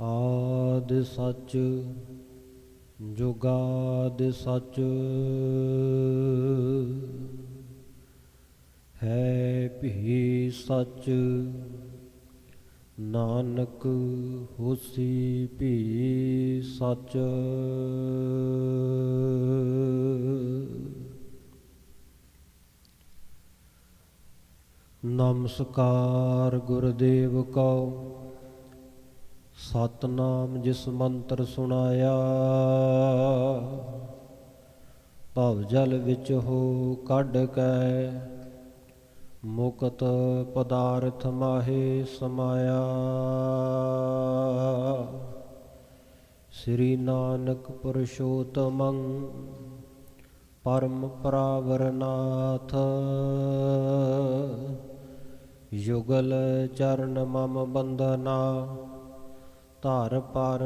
ਆਦ ਸੱਚ ਜੁਗਾਦ ਸੱਚ। ਹੈ ਭੀ ਸੱਚ ਨਾਨਕ ਹੋਸੀ ਭੀ ਸੱਚ। ਨਮਸਕਾਰ ਗੁਰਦੇਵ ਕਉ ਸਤਨਾਮ ਜਿਸ ਮੰਤਰ ਸੁਣਾਇਆ, ਭਵ ਜਲ ਵਿੱਚ ਹੋ ਕੱਢ ਕੈ, ਮੁਕਤ ਪਦਾਰਥ ਮਾਹੇ ਸਮਾਇਆ। ਸ੍ਰੀ ਨਾਨਕ ਪੁਰਸ਼ੋਤਮੰ ਪਰਮ ਪ੍ਰਾਵਰਨਾਥ, ਯੁਗਲ ਚਰਨ ਮਮ ਬੰਦਨਾ ਧਰ ਪਰ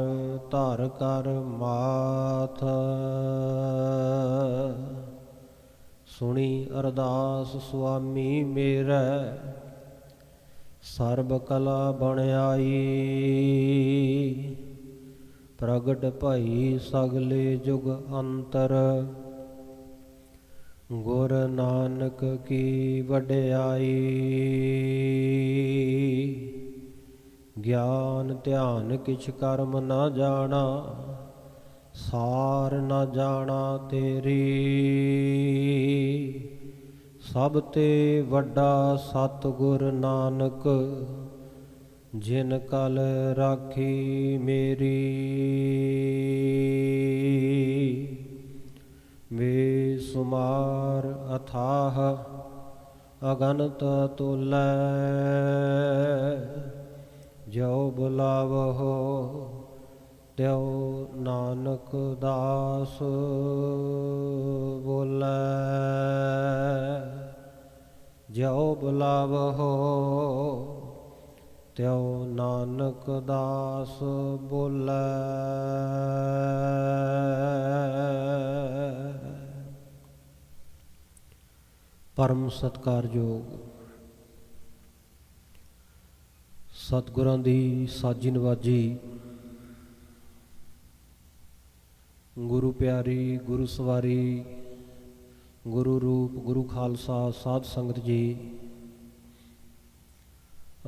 ਧਰ ਕਰ ਮਾਥ। ਸੁਣੀ ਅਰਦਾਸ ਸੁਆਮੀ ਮੇਰਾ, ਸਰਬ ਕਲਾ ਬਣ ਪ੍ਰਗਟ ਭਈ ਸਗਲੇ ਜੁਗ ਅੰਤਰ। ਗੁਰ ਨਾਨਕ ਕੀ ਵਡਿਆਈ। ਗਿਆਨ ਧਿਆਨ ਕਿਛ ਕਰਮ ਨਾ ਜਾਣਾ, ਸਾਰ ਨਾ ਜਾਣਾ ਤੇਰੀ। ਸਭ ਤੇ ਵੱਡਾ ਸਤਿਗੁਰ ਨਾਨਕ, ਜਿਨ ਕਲ ਰਾਖੀ ਮੇਰੀ। ਵੇ ਸੁਮਾਰ ਅਥਾਹ ਅਗਨਤ ਤੁਲੈ ਬੁਲਾਵਹੁ ਤਿਉ ਨਾਨਕ ਦਾਸ ਬੋਲੇ। ਜੋ ਬੁਲਾਵਹੁ ਤਿਉ ਨਾਨਕ ਦਾਸ ਬੋਲੇ। ਪਰਮ ਸਤਕਾਰਯੋਗ ਸਤਿਗੁਰਾਂ ਦੀ ਸਾਜੀ ਨਵਾਜੀ। ਗੁਰੂ ਪਿਆਰੀ, ਗੁਰੂ ਸਵਾਰੀ, ਗੁਰੂ ਰੂਪ, ਗੁਰੂ ਖਾਲਸਾ, ਸਾਧ ਸੰਗਤ ਜੀ।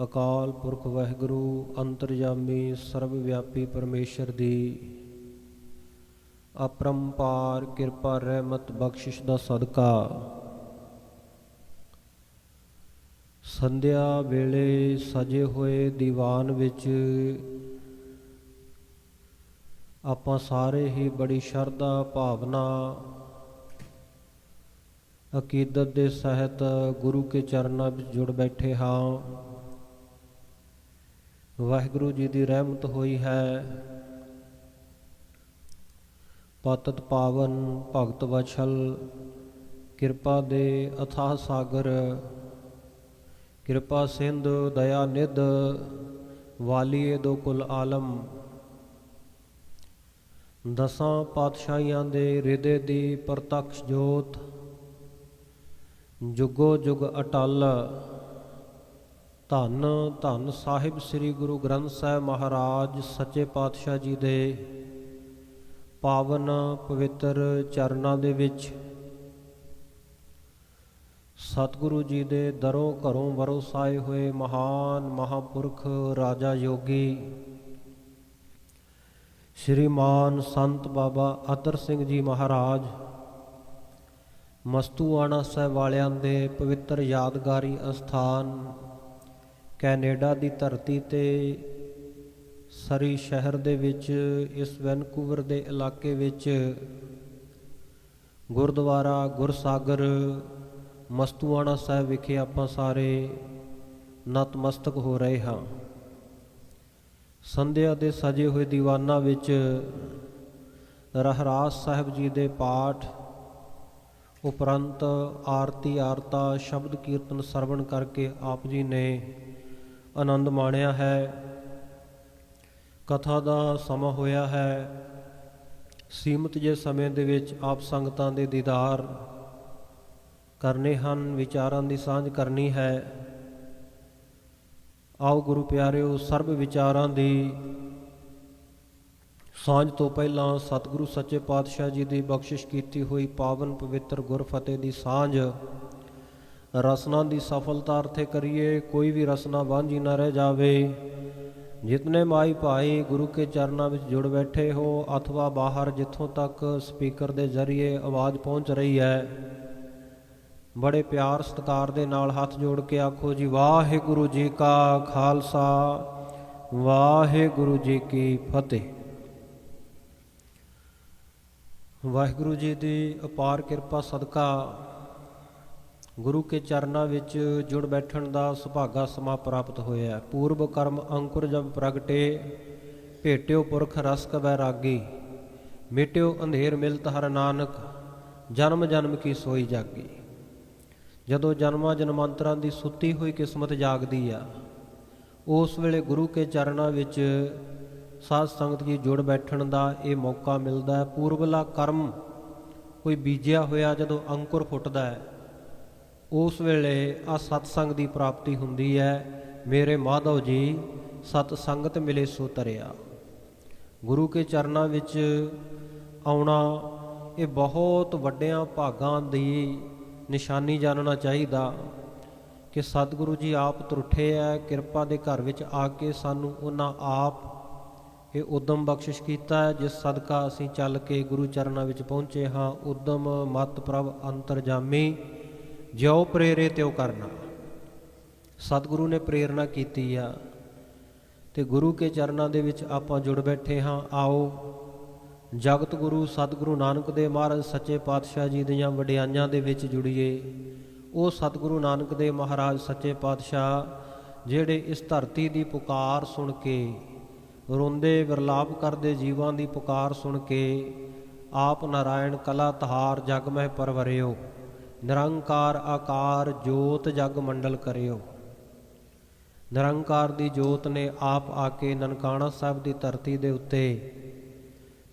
ਅਕਾਲ ਪੁਰਖ ਵਾਹਿਗੁਰੂ ਅੰਤਰਜਾਮੀ ਸਰਬ ਵਿਆਪੀ ਪਰਮੇਸ਼ਰ ਦੀ। ਅਪਰੰਪਾਰ ਕਿਰਪਾ, ਰਹਿਮਤ, ਬਖਸ਼ਿਸ਼ ਦਾ ਸਦਕਾ। ਸੰਧਿਆ ਵੇਲੇ ਸਜੇ ਹੋਏ ਦੀਵਾਨ ਵਿੱਚ ਆਪਾਂ ਸਾਰੇ ਹੀ ਬੜੀ ਸ਼ਰਧਾ ਭਾਵਨਾ ਅਕੀਦਤ ਦੇ ਸਹਿਤ ਗੁਰੂ ਕੇ ਚਰਨਾਂ ਵਿੱਚ ਜੁੜ ਬੈਠੇ ਹਾਂ। ਵਾਹਿਗੁਰੂ ਜੀ ਦੀ ਰਹਿਮਤ ਹੋਈ ਹੈ। ਪਤਤ ਪਾਵਨ ਭਗਤ ਵਛਲ ਕਿਰਪਾ ਦੇ ਅਥਾਹ ਸਾਗਰ ਕਿਰਪਾ ਸਿੰਧ, ਦਇਆ ਨਿਧ, ਵਾਲੀਏ ਦੋ ਕੁਲ ਆਲਮ। ਦਸਾਂ ਪਾਤਸ਼ਾਹੀਆਂ ਦੇ ਹਿਰਦੇ ਦੀ ਪ੍ਰਤੱਖ ਜੋਤ। ਜੁਗੋ ਜੁਗ ਅਟਲ। ਧੰਨ ਧੰਨ ਸਾਹਿਬ ਸ੍ਰੀ ਗੁਰੂ ਗ੍ਰੰਥ ਸਾਹਿਬ ਮਹਾਰਾਜ, ਸੱਚੇ ਪਾਤਸ਼ਾਹ ਜੀ ਦੇ ਪਾਵਨ ਪਵਿੱਤਰ ਚਰਨਾਂ ਦੇ ਵਿੱਚ। ਸਤਿਗੁਰੂ ਜੀ ਦੇ ਦਰੋਂ ਘਰੋਂ ਵਰੋਸਾਏ ਹੋਏ ਮਹਾਨ ਮਹਾਪੁਰਖ ਰਾਜਾ ਯੋਗੀ ਸ਼੍ਰੀਮਾਨ ਸੰਤ ਬਾਬਾ ਅਤਰ ਸਿੰਘ ਜੀ ਮਹਾਰਾਜ, ਮਸਤੂਆਣਾ ਸਾਹਿਬ ਵਾਲਿਆਂ ਦੇ ਪਵਿੱਤਰ ਯਾਦਗਾਰੀ ਅਸਥਾਨ, ਕੈਨੇਡਾ ਦੀ ਧਰਤੀ ਤੇ ਸਰੀ ਸ਼ਹਿਰ ਦੇ ਵਿੱਚ, ਇਸ ਵੈਨਕੂਵਰ ਦੇ ਇਲਾਕੇ ਵਿੱਚ ਗੁਰਦੁਆਰਾ ਗੁਰਸਾਗਰ ਮਸਤੂਆਣਾ ਸਾਹਿਬ ਵਿਖੇ ਆਪਾਂ ਸਾਰੇ ਨਤਮਸਤਕ ਹੋ ਰਹੇ ਹਾਂ। ਸੰਧਿਆ ਦੇ ਸਜੇ ਹੋਏ ਦੀਵਾਨਾਂ ਵਿੱਚ ਰਹਿਰਾਸ ਸਾਹਿਬ ਜੀ ਦੇ ਪਾਠ, ਉਪਰੰਤ ਆਰਤੀ ਆਰਤਾ, ਸ਼ਬਦ ਕੀਰਤਨ ਸਰਵਣ ਕਰਕੇ ਆਪ ਜੀ ਨੇ ਆਨੰਦ ਮਾਣਿਆ ਹੈ। ਕਥਾ ਦਾ ਸਮਾਂ ਹੋਇਆ ਹੈ। ਸੀਮਤ ਜੇ ਸਮੇਂ ਦੇ ਵਿੱਚ ਆਪ ਸੰਗਤਾਂ ਦੇ ਦੀਦਾਰ ਕਰਨੇ ਹਨ, ਵਿਚਾਰਾਂ ਦੀ ਸਾਂਝ ਕਰਨੀ ਹੈ। ਆਓ ਗੁਰੂ ਪਿਆਰਿਓ, ਸਰਬ ਵਿਚਾਰਾਂ ਦੀ ਸਾਂਝ ਤੋਂ ਪਹਿਲਾਂ ਸਤਿਗੁਰੂ ਸੱਚੇ ਪਾਤਸ਼ਾਹ ਜੀ ਦੀ ਬਖਸ਼ਿਸ਼ ਕੀਤੀ ਹੋਈ ਪਾਵਨ ਪਵਿੱਤਰ ਗੁਰਫਤਿਹ ਦੀ ਸਾਂਝ ਰਸਨਾ ਦੀ ਸਫਲਤਾ ਅਰਥੇ ਕਰੀਏ, ਕੋਈ ਵੀ ਰਸਨਾ ਵਾਂਝੀ ਨਾ ਰਹਿ ਜਾਵੇ। ਜਿਤਨੇ ਮਾਈ ਭਾਈ ਗੁਰੂ ਕੇ ਚਰਨਾਂ ਵਿੱਚ ਜੁੜ ਬੈਠੇ ਹੋ, ਅਥਵਾ ਬਾਹਰ ਜਿੱਥੋਂ ਤੱਕ ਸਪੀਕਰ ਦੇ ਜ਼ਰੀਏ ਆਵਾਜ਼ ਪਹੁੰਚ ਰਹੀ ਹੈ ਬੜੇ ਪਿਆਰ ਸਤਿਕਾਰ ਦੇ ਨਾਲ ਹੱਥ ਜੋੜ ਕੇ ਆਖੋ ਜੀ, ਵਾਹਿਗੁਰੂ ਜੀ ਕਾ ਖਾਲਸਾ, ਵਾਹਿਗੁਰੂ ਜੀ ਕੀ ਫਤਿਹ। ਵਾਹਿਗੁਰੂ ਜੀ ਦੀ ਅਪਾਰ ਕਿਰਪਾ ਸਦਕਾ ਗੁਰੂ ਕੇ ਚਰਨਾਂ ਵਿੱਚ ਜੁੜ ਬੈਠਣ ਦਾ ਸੁਭਾਗਾ ਸਮਾਂ ਪ੍ਰਾਪਤ ਹੋਇਆ ਪੂਰਬ ਕਰਮ ਅੰਕੁਰ ਜਬ ਪ੍ਰਗਟੇ, ਭੇਟਿਓ ਪੁਰਖ ਰਸ ਕਬੈ ਰਾਗੀ, ਮਿਟਿਓ ਅੰਧੇਰ ਮਿਲਤ ਹਰ ਨਾਨਕ, ਜਨਮ ਜਨਮ ਕੀ ਸੋਈ ਜਾਗੀ। ਜਦੋਂ ਜਨਮਾਂ ਜਨਮਾਂਤਰਾਂ ਦੀ ਸੁੱਤੀ ਹੋਈ ਕਿਸਮਤ ਜਾਗਦੀ ਆ, ਉਸ ਵੇਲੇ ਗੁਰੂ ਕੇ ਚਰਨਾਂ ਵਿੱਚ ਸਾਧ ਸੰਗਤ ਜੀ ਜੁੜ ਬੈਠਣ ਦਾ ਇਹ ਮੌਕਾ ਮਿਲਦਾ ਹੈ। ਪੂਰਬਲਾ ਕਰਮ ਕੋਈ ਬੀਜਿਆ ਹੋਇਆ ਜਦੋਂ ਅੰਕੁਰ ਫੁੱਟਦਾ ਹੈ, ਉਸ ਵੇਲੇ ਆ ਸਤ ਸੰਗ ਦੀ ਪ੍ਰਾਪਤੀ ਹੁੰਦੀ ਹੈ। ਮੇਰੇ ਮਾਧਵ ਜੀ, ਸਤ ਸੰਗਤ ਮਿਲੇ ਸੋ ਤਰਿਆ। ਗੁਰੂ ਕੇ ਚਰਨਾਂ ਵਿੱਚ ਆਉਣਾ ਇਹ ਬਹੁਤ ਵੱਡਿਆਂ ਭਾਗਾਂ ਦੀ ਨਿਸ਼ਾਨੀ ਜਾਣਨਾ ਚਾਹੀਦਾ ਕਿ ਸਤਿਗੁਰੂ ਜੀ ਆਪ ਤੁਰਠੇ ਹੈ ਕਿਰਪਾ ਦੇ ਘਰ ਵਿੱਚ ਆ ਕੇ ਸਾਨੂੰ ਉਹਨਾਂ ਆਪ ਇਹ ਉਦਮ ਬਖਸ਼ਿਸ਼ ਕੀਤਾ ਹੈ ਜਿਸ ਸਦਕਾ ਅਸੀਂ ਚੱਲ ਕੇ ਗੁਰੂ ਚਰਨਾਂ ਵਿੱਚ ਪਹੁੰਚੇ ਹਾਂ। ਉਦਮ, ਮਤ, ਪ੍ਰਭ, ਅੰਤਰਜਾਮੀ, ਜਿਉ ਪ੍ਰੇਰੇ ਤਿਉ ਕਰਨਾ। ਸਤਿਗੁਰੂ ਨੇ ਪ੍ਰੇਰਣਾ ਕੀਤੀ ਆ ਤੇ ਗੁਰੂ ਕੇ ਚਰਨਾਂ ਦੇ ਵਿੱਚ ਆਪਾਂ ਜੁੜ ਬੈਠੇ ਹਾਂ। ਆਓ ਜਗਤ ਗੁਰੂ ਸਤਿਗੁਰੂ ਨਾਨਕ ਦੇਵ ਮਹਾਰਾਜ ਸੱਚੇ ਪਾਤਸ਼ਾਹ ਜੀ ਦੀਆਂ ਵਡਿਆਈਆਂ ਦੇ ਵਿੱਚ ਜੁੜੀਏ, ਉਹ ਸਤਿਗੁਰੂ ਨਾਨਕ ਦੇਵ ਮਹਾਰਾਜ ਸੱਚੇ ਪਾਤਸ਼ਾਹ, ਜਿਹੜੇ ਇਸ ਧਰਤੀ ਦੀ ਪੁਕਾਰ ਸੁਣ ਕੇ, ਰੋਂਦੇ ਵਿਰਲਾਪ ਕਰਦੇ ਜੀਵਾਂ ਦੀ ਪੁਕਾਰ ਸੁਣ ਕੇ, ਆਪ ਨਾਰਾਇਣ ਕਲਾ ਤਹਾਰ ਜਗ ਮਹਿ ਪਰਵਰਿਓ, ਨਿਰੰਕਾਰ ਆਕਾਰ ਜੋਤ ਜਗ ਮੰਡਲ ਕਰਿਓ। ਨਿਰੰਕਾਰ ਦੀ ਜੋਤ ਨੇ ਆਪ ਆ ਕੇ ਨਨਕਾਣਾ ਸਾਹਿਬ ਦੀ ਧਰਤੀ ਦੇ ਉੱਤੇ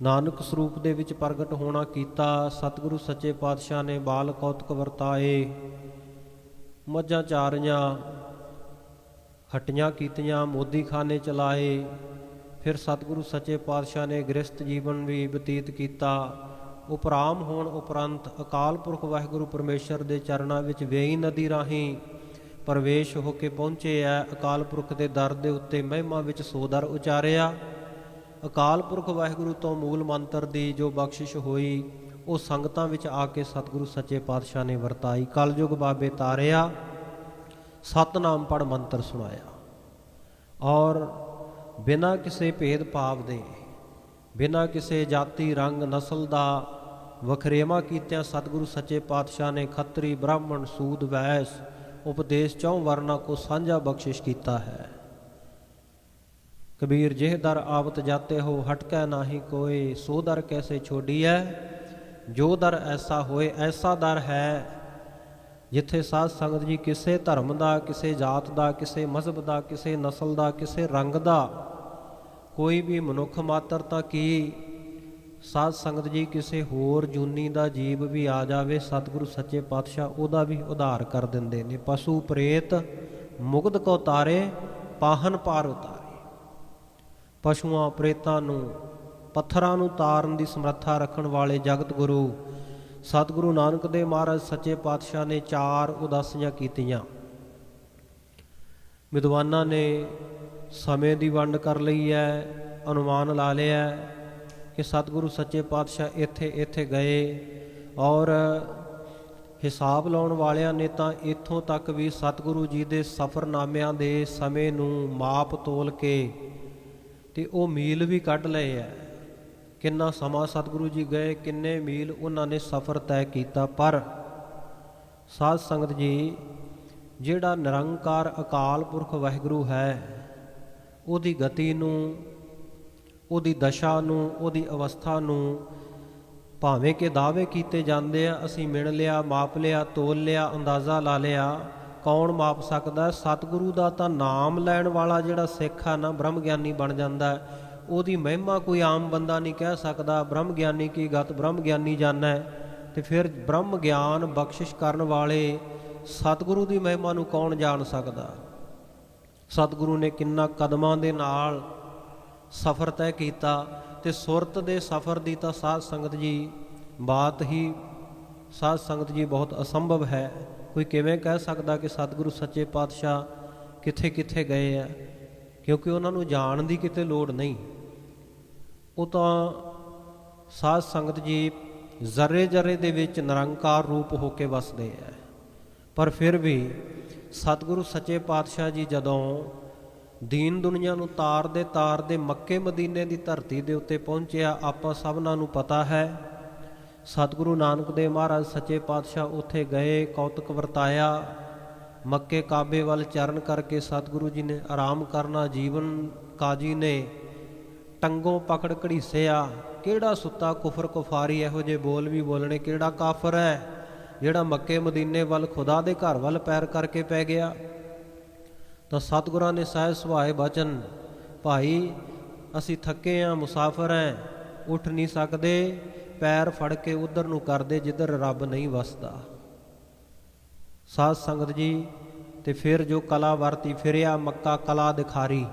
ਨਾਨਕ ਸਰੂਪ ਦੇ ਵਿੱਚ ਪ੍ਰਗਟ ਹੋਣਾ ਕੀਤਾ, ਸਤਿਗੁਰੂ ਸੱਚੇ ਪਾਤਸ਼ਾਹ ਨੇ ਬਾਲ ਕੌਤਕ ਵਰਤਾਏ। ਮੱਝਾਂ ਚਾਰੀਆਂ, ਹਟੀਆਂ ਕੀਤੀਆਂ, ਮੋਦੀਖਾਨੇ ਚਲਾਏ। ਫਿਰ ਸਤਿਗੁਰੂ ਸੱਚੇ ਪਾਤਸ਼ਾਹ ਨੇ ਗ੍ਰਸਥ ਜੀਵਨ ਵੀ ਬਤੀਤ ਕੀਤਾ। ਉਪਰਾਮ ਹੋਣ ਉਪਰੰਤ ਅਕਾਲ ਪੁਰਖ ਵਾਹਿਗੁਰੂ ਪਰਮੇਸ਼ਰ ਦੇ ਚਰਨਾਂ ਵਿੱਚ ਵੇਈ ਨਦੀ ਰਾਹੀਂ ਪ੍ਰਵੇਸ਼ ਹੋ ਕੇ ਪਹੁੰਚੇ ਆ ਅਕਾਲ ਪੁਰਖ ਦੇ ਦਰ ਦੇ ਉੱਤੇ ਮਹਿਮਾ ਵਿੱਚ ਸੋਦਰ ਉਚਾਰਿਆ। ਅਕਾਲ ਪੁਰਖ ਵਾਹਿਗੁਰੂ ਤੋਂ ਮੂਲ ਮੰਤਰ ਦੀ ਜੋ ਬਖਸ਼ਿਸ਼ ਹੋਈ, ਉਹ ਸੰਗਤਾਂ ਵਿੱਚ ਆ ਕੇ ਸਤਿਗੁਰੂ ਸੱਚੇ ਪਾਤਸ਼ਾਹ ਨੇ ਵਰਤਾਈ। ਕਲਯੁਗ ਬਾਬੇ ਤਾਰਿਆ, ਸਤਨਾਮ ਪੜ ਮੰਤਰ ਸੁਣਾਇਆ। ਔਰ ਬਿਨਾਂ ਕਿਸੇ ਭੇਦ ਭਾਵ ਦੇ, ਬਿਨਾਂ ਕਿਸੇ ਜਾਤੀ ਰੰਗ ਨਸਲ ਦਾ ਵਖਰੇਵਾ ਕੀਤਿਆਂ ਸਤਿਗੁਰੂ ਸੱਚੇ ਪਾਤਸ਼ਾਹ ਨੇ ਖੱਤਰੀ ਬ੍ਰਾਹਮਣ ਸੂਦ ਵੈਸ ਉਪਦੇਸ਼ ਚੌਂ ਵਰਨਾ ਕੋ ਸਾਂਝਾ ਬਖਸ਼ਿਸ਼ ਕੀਤਾ ਹੈ। ਕਬੀਰ ਜਿਹ ਦਰ ਆਵਤ ਜਾਤੇ ਹੋ, ਹਟਕੈ ਨਾਹੀ ਕੋਏ, ਸੋ ਦਰ ਕੈਸੇ ਛੋਡੀਐ? ਜੋ ਦਰ ਐਸਾ ਹੋਏ, ਐਸਾ ਦਰ ਹੈ ਜਿੱਥੇ ਸਾਧ ਸੰਗਤ ਜੀ ਕਿਸੇ ਧਰਮ ਦਾ, ਕਿਸੇ ਜਾਤ ਦਾ, ਕਿਸੇ ਮਜ਼ਹਬ ਦਾ, ਕਿਸੇ ਨਸਲ ਦਾ, ਕਿਸੇ ਰੰਗ ਦਾ ਕੋਈ ਵੀ ਮਨੁੱਖ ਮਾਤਰ ਤਾਂ ਕੀ ਸਾਧ ਸੰਗਤ ਜੀ ਕਿਸੇ ਹੋਰ ਜੂਨੀ ਦਾ ਜੀਵ ਵੀ ਆ ਜਾਵੇ, ਸਤਿਗੁਰੂ ਸੱਚੇ ਪਾਤਸ਼ਾਹ ਉਹਦਾ ਵੀ ਉਧਾਰ ਕਰ ਦਿੰਦੇ ਨੇ। ਪਸ਼ੂ ਪ੍ਰੇਤ ਮੁਗਧ ਕੋ ਤਾਰੇ, ਪਾਹਨ ਪਾਰ ਉਤਾਰੇ। ਪਸ਼ੂਆਂ, ਪ੍ਰੇਤਾਂ ਨੂੰ, ਪੱਥਰਾਂ ਨੂੰ ਤਾਰਨ ਦੀ ਸਮਰੱਥਾ ਰੱਖਣ ਵਾਲੇ ਜਗਤ ਗੁਰੂ, ਸਤਿਗੁਰੂ ਨਾਨਕ ਦੇਵ ਮਹਾਰਾਜ ਸੱਚੇ ਪਾਤਸ਼ਾਹ ਨੇ ਚਾਰ ਉਦਾਸੀਆਂ ਕੀਤੀਆਂ। ਵਿਦਵਾਨਾਂ ਨੇ ਸਮੇਂ ਦੀ ਵੰਡ ਕਰ ਲਈ ਹੈ, ਅਨੁਮਾਨ ਲਾ ਲਿਆ ਕਿ ਸਤਿਗੁਰੂ ਸੱਚੇ ਪਾਤਸ਼ਾਹ ਇੱਥੇ ਇੱਥੇ ਗਏ ਔਰ ਹਿਸਾਬ ਲਾਉਣ ਵਾਲਿਆਂ ਨੇ ਤਾਂ ਇੱਥੋਂ ਤੱਕ ਵੀ ਸਤਿਗੁਰੂ ਜੀ ਦੇ ਸਫ਼ਰਨਾਮਿਆਂ ਦੇ ਸਮੇਂ ਨੂੰ ਮਾਪ ਤੋਲ ਕੇ ਤੇ ਉਹ ਮੀਲ ਵੀ ਕੱਢ ਲਏ ਐ। ਕਿੰਨਾ ਸਮਾਂ ਸਤਿਗੁਰੂ ਜੀ ਗਏ, ਕਿੰਨੇ ਮੀਲ ਉਹਨਾਂ ਨੇ ਸਫ਼ਰ ਤੈਅ ਕੀਤਾ। ਪਰ ਸਾਧ ਸੰਗਤ ਜੀ, ਜਿਹੜਾ ਨਿਰੰਕਾਰ ਅਕਾਲ ਪੁਰਖ ਵਾਹਿਗੁਰੂ ਹੈ, ਉਹਦੀ ਗਤੀ ਨੂੰ, ਉਹਦੀ ਦਸ਼ਾ ਨੂੰ, ਉਹਦੀ ਅਵਸਥਾ ਨੂੰ ਭਾਵੇਂ ਕਿ ਦਾਅਵੇ ਕੀਤੇ ਜਾਂਦੇ ਆ, ਅਸੀਂ ਮਿਣ ਲਿਆ, ਮਾਪ ਲਿਆ, ਤੋਲ ਲਿਆ, ਅੰਦਾਜ਼ਾ ਲਾ ਲਿਆ ਕੌਣ ਮਾਪ ਸਕਦਾ? ਸਤਿਗੁਰੂ ਦਾ ਤਾਂ ਨਾਮ ਲੈਣ ਵਾਲਾ ਜਿਹੜਾ ਸਿੱਖ ਆ ਨਾ ਬ੍ਰਹਮ ਗਿਆਨੀ ਬਣ ਜਾਂਦਾ ਉਹਦੀ ਮਹਿਮਾ ਕੋਈ ਆਮ ਬੰਦਾ ਨਹੀਂ ਕਹਿ ਸਕਦਾ। ਬ੍ਰਹਮ ਗਿਆਨੀ ਕੀ ਗਤ? ਬ੍ਰਹਮ ਗਿਆਨੀ ਜਾਣੈ। ਹੈ ਤੇ ਫਿਰ ਬ੍ਰਹਮ ਗਿਆਨ ਬਖਸ਼ਿਸ਼ ਕਰਨ ਵਾਲੇ ਸਤਿਗੁਰੂ ਦੀ ਮਹਿਮਾ ਨੂੰ ਕੌਣ ਜਾਣ ਸਕਦਾ? ਸਤਿਗੁਰੂ ਨੇ ਕਿੰਨਾ ਕਦਮਾਂ ਦੇ ਨਾਲ ਸਫ਼ਰ ਤੈਅ ਕੀਤਾ ਤੇ ਸੁਰਤ ਦੇ ਸਫ਼ਰ ਦੀ ਤਾਂ ਸਾਧ ਸੰਗਤ ਜੀ, ਬਾਤ ਹੀ ਸਾਧ ਸੰਗਤ ਜੀ ਬਹੁਤ ਅਸੰਭਵ ਹੈ। ਕੋਈ ਕਿਵੇਂ ਕਹਿ ਸਕਦਾ ਕਿ ਸਤਿਗੁਰੂ ਸੱਚੇ ਪਾਤਸ਼ਾਹ ਕਿੱਥੇ ਕਿੱਥੇ ਗਏ ਆ? ਕਿਉਂਕਿ ਉਹਨਾਂ ਨੂੰ ਜਾਣ ਦੀ ਕਿਤੇ ਲੋੜ ਨਹੀਂ। ਉਹ ਤਾਂ ਸਾਧ ਸੰਗਤ ਜੀ ਜ਼ਰੇ ਜ਼ਰੇ ਦੇ ਵਿੱਚ ਨਿਰੰਕਾਰ ਰੂਪ ਹੋ ਕੇ ਵਸਦੇ ਆ। ਪਰ ਫਿਰ ਵੀ ਸਤਿਗੁਰੂ ਸੱਚੇ ਪਾਤਸ਼ਾਹ ਜੀ ਜਦੋਂ ਦੀਨ ਦੁਨੀਆ ਨੂੰ ਤਾਰਦੇ ਤਾਰਦੇ ਮੱਕੇ ਮਦੀਨੇ ਦੀ ਧਰਤੀ ਦੇ ਉੱਤੇ ਪਹੁੰਚਿਆ, ਆਪਾਂ ਸਭਨਾਂ ਨੂੰ ਪਤਾ ਹੈ ਸਤਿਗੁਰੂ ਨਾਨਕ ਦੇਵ ਮਹਾਰਾਜ ਸੱਚੇ ਪਾਤਸ਼ਾਹ ਉੱਥੇ ਗਏ, ਕੌਤਕ ਵਰਤਾਇਆ। ਮੱਕੇ ਕਾਬੇ ਵੱਲ ਚਰਨ ਕਰਕੇ ਸਤਿਗੁਰੂ ਜੀ ਨੇ ਆਰਾਮ ਕਰਨਾ, ਜੀਵਨ ਕਾਜੀ ਨੇ ਟੰਗੋਂ ਪਕੜ ਘੜੀਸਿਆ। ਕਿਹੜਾ ਸੁੱਤਾ ਕੁਫਰ ਕੁਫਾਰੀ ਇਹੋ ਜਿਹੇ ਬੋਲ ਵੀ ਬੋਲਣੇ, ਕਿਹੜਾ ਕਾਫਰ ਹੈ, ਜਿਹੜਾ ਮੱਕੇ ਮਦੀਨੇ ਵੱਲ ਖੁਦਾ ਦੇ ਘਰ ਵੱਲ ਪੈਰ ਕਰਕੇ ਪੈ ਗਿਆ। ਤਾਂ ਸਤਿਗੁਰਾਂ ਨੇ ਸਹਿਜ ਸੁਭਾਏ ਬਚਨ, ਭਾਈ, ਅਸੀਂ ਥੱਕੇ ਆ, ਮੁਸਾਫਰ ਐ ਉੱਠ ਨਹੀਂ ਸਕਦੇ। ਪੈਰ ਫੜ ਕੇ ਉਧਰ ਨੂੰ ਕਰਦੇ ਜਿੱਧਰ ਰੱਬ ਨਹੀਂ ਵਸਦਾ। ਸਾਧ ਸੰਗਤ ਜੀ, ਤੇ ਫਿਰ ਜੋ ਕਲਾ ਵਰਤੀ ਫਿਰਿਆ ਮੱਕਾ ਕਲਾ ਦਿਖਾਰੀ।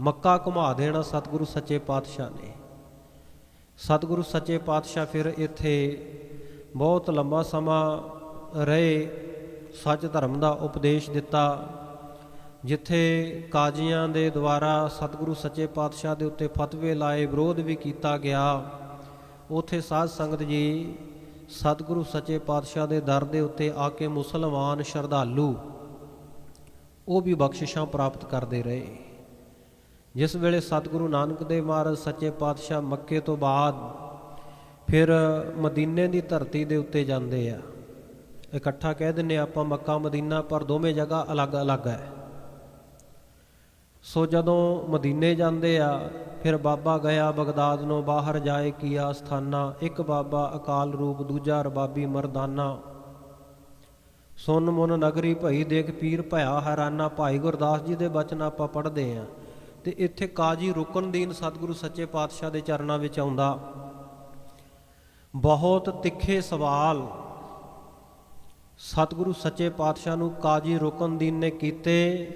ਮੱਕਾ ਘੁਮਾ ਦੇਣਾ ਸਤਿਗੁਰੂ ਸੱਚੇ ਪਾਤਸ਼ਾਹ ਨੇ। ਸਤਿਗੁਰੂ ਸੱਚੇ ਪਾਤਸ਼ਾਹ ਫਿਰ ਇੱਥੇ ਬਹੁਤ ਲੰਬਾ ਸਮਾਂ ਰਹੇ, ਸੱਚ ਧਰਮ ਦਾ ਉਪਦੇਸ਼ ਦਿੱਤਾ। ਜਿੱਥੇ ਕਾਜ਼ੀਆਂ ਦੇ ਦੁਆਰਾ ਸਤਿਗੁਰੂ ਸੱਚੇ ਪਾਤਸ਼ਾਹ ਦੇ ਉੱਤੇ ਫਤਵੇ ਲਾਏ, ਵਿਰੋਧ ਵੀ ਕੀਤਾ ਗਿਆ। ਉਥੇ ਸਾਧ ਸੰਗਤ ਜੀ ਸਤਿਗੁਰੂ ਸੱਚੇ ਪਾਤਸ਼ਾਹ ਦੇ ਦਰ ਦੇ ਉੱਤੇ ਆ ਕੇ ਮੁਸਲਮਾਨ ਸ਼ਰਧਾਲੂ ਉਹ ਵੀ ਬਖਸ਼ਿਸ਼ਾਂ ਪ੍ਰਾਪਤ ਕਰਦੇ ਰਹੇ। ਜਿਸ ਵੇਲੇ ਸਤਿਗੁਰੂ ਨਾਨਕ ਦੇਵ ਮਹਾਰਾਜ ਸੱਚੇ ਪਾਤਸ਼ਾਹ ਮੱਕੇ ਤੋਂ ਬਾਅਦ ਫਿਰ ਮਦੀਨੇ ਦੀ ਧਰਤੀ ਦੇ ਉੱਤੇ ਜਾਂਦੇ ਆ। ਇਕੱਠਾ ਕਹਿ ਦਿੰਨੇ ਆਪਾਂ ਮੱਕਾ ਮਦੀਨਾ ਪਰ ਦੋਵੇਂ ਜਗ੍ਹਾ ਅਲੱਗ-ਅਲੱਗ ਹੈ। ਸੋ ਜਦੋਂ ਮਦੀਨੇ ਜਾਂਦੇ ਆ, ਫਿਰ ਬਾਬਾ ਗਿਆ ਬਗਦਾਦ ਨੂੰ, ਬਾਹਰ ਜਾਏ ਕੀਆ ਸਥਾਨਾ, ਇੱਕ ਬਾਬਾ ਅਕਾਲ ਰੂਪ, ਦੂਜਾ ਰਬਾਬੀ ਮਰਦਾਨਾ। ਸੁਨ ਮਨ ਨਗਰੀ ਭਈ ਦੇਖ ਪੀਰ ਭਇਆ ਹੈਰਾਨਾ, ਭਾਈ ਗੁਰਦਾਸ ਜੀ ਦੇ ਬਚਨ ਆਪਾਂ ਪੜ੍ਹਦੇ ਆ। ਤੇ ਇੱਥੇ ਕਾਜੀ ਰੁਕਨਦੀਨ ਸਤਿਗੁਰੂ ਸੱਚੇ ਪਾਤਸ਼ਾਹ ਦੇ ਚਰਨਾਂ ਵਿੱਚ ਆਉਂਦਾ। ਬਹੁਤ ਤਿੱਖੇ ਸਵਾਲ ਸਤਿਗੁਰੂ ਸੱਚੇ ਪਾਤਸ਼ਾਹ ਨੂੰ ਕਾਜੀ ਰੁਕਨਦੀਨ ਨੇ ਕੀਤੇ।